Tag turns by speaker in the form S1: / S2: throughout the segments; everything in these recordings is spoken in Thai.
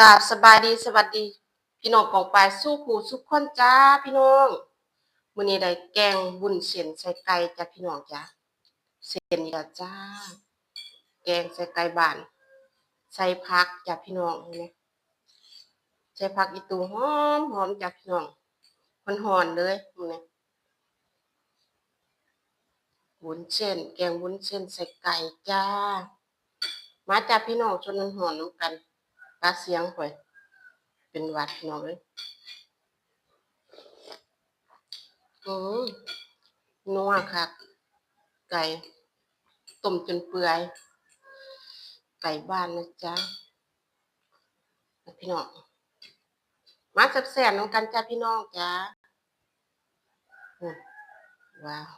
S1: กราบสบายดีสวัสดี พี่น้องปองปายสู้ผูสุขคนจ้าพี่น้องมื้อนี้ได้แกงบุญเส้นใส่ไก่จ้าพี่น้องจ้าเส้นนี่ล่ะจ้า แกงใส่ไก่บ้าน ใส่ผักจ้าพี่น้องเห็นไหมใส่ผักอีตูหอมหอมจ้าพี่น้องมันหอนเลยมื้อนี้วุ้นเส้น แกงวุ้นเส้นใส่ไก่จ้า มาจ้าพี่น้องชนมันหอนน้ำกัน ตาเสียงข่อยเป็นวัดน้องเลยอืมนัวค่ะไก่ต้มจนเปื่อย ไก่บ้านนะจ๊ะพี่น้องมาแซ่บๆน้องกันจ้าพี่น้องจ้าว้าว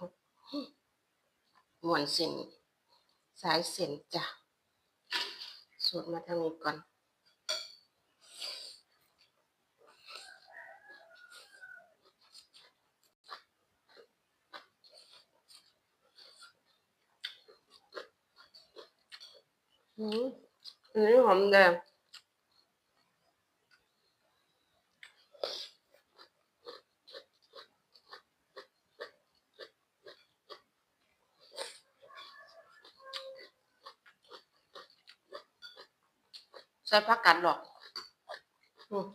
S1: ม่วนเส้นสายเส้นจ้ะสูตรมาทางนี้ก่อน อืมอั นี้หอมแดงใส่ผักกัดหรอก อืม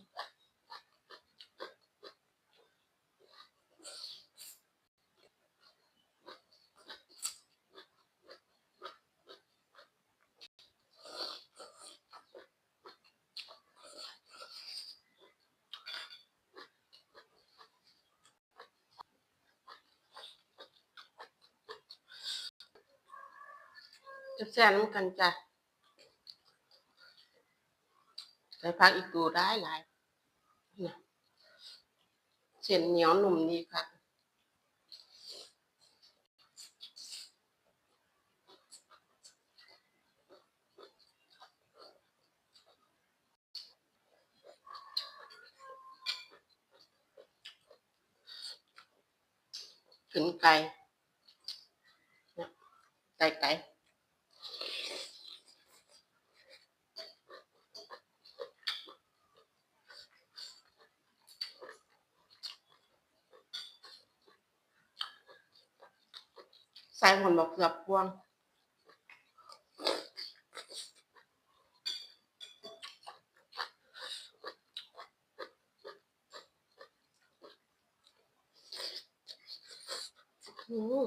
S1: แซ่บน้ำกันจ้ะใส่ผักอีกตูได้หลายเส้นเหนียวหนุ่มดีค่ะขึ้นไก่ไก่ไก่ใส่ผลบอกเกือพวงอืม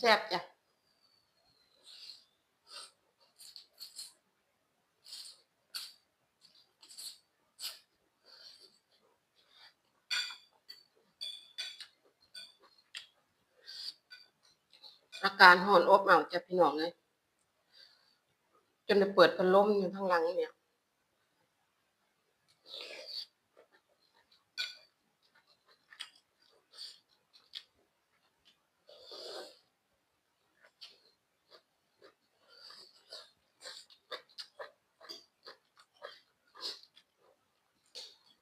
S1: แซ่บๆจ้ะ อาการหอนอบเอาจะพี่น้องเลยจนได้เปิดพัดลมอยู่ข้างหลังเนี่ย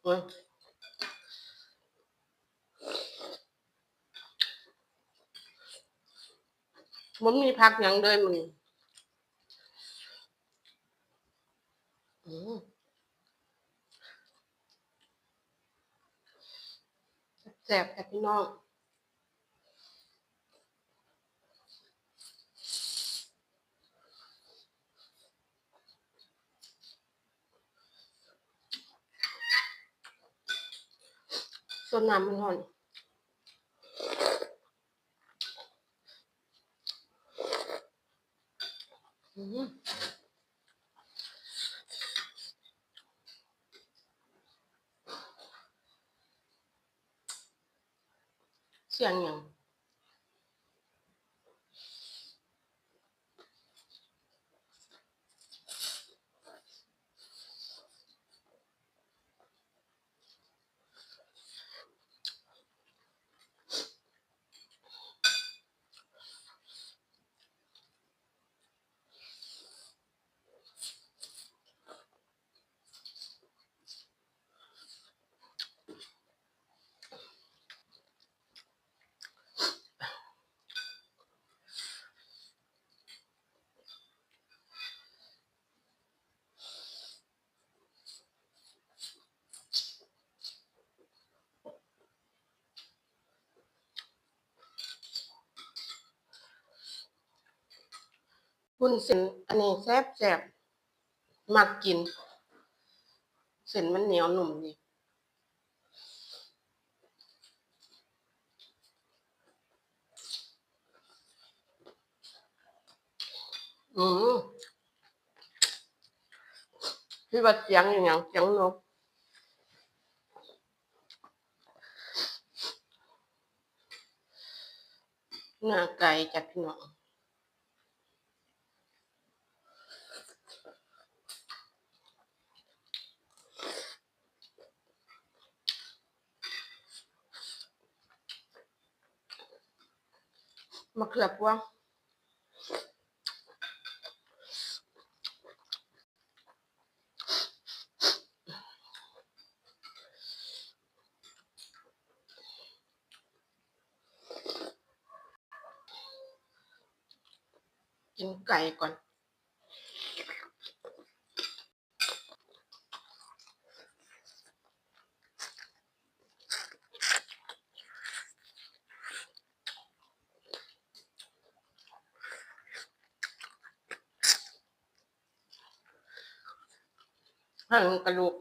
S1: เมันมีพักยังเลยมึงอืมแซ่บแต่พี่น้องส่วนน้ำมันหอนอืม เสียงหยัง วุ้นเส้นอันนี้แซ่บแซ่บมักกิน เส้นมันเหนียวหนุ่มดีอืมพี่ว่าเสียงอย่างเสียงนกหน้าไก่จากพี่น้อง มะเขือพวงกินไก่ก่อน หั่นกระดูก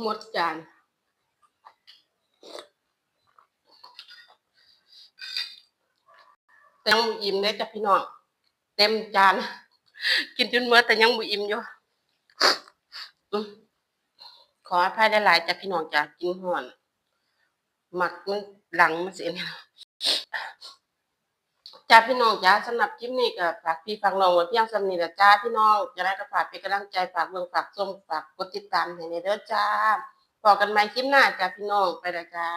S1: หมดจานแต่ยังบุอิ่มเลยจ้ะพี่น้องเต็มจาน กินจนเมื่อแต่ยังบุอิ่มอยู่อืมขออภัยหลายๆจ้ะพี่น้องจ้ะกินห่อนหมักมันหลังมันเสียเนี่ย จ้าพี่น้องจ้าสำหรับคลิปนี้ก็ฝากพี่ฝากน้องไว้เพียงสำนีละจ้าพี่น้องจะได้ก็ฝากเป็นกำลังใจฝากเบิ่งฝากชมฝากกดติดตามให้ในเด้อจ้าพอกันใหม่คลิปหน้าจ้าพี่น้องไปละจ้า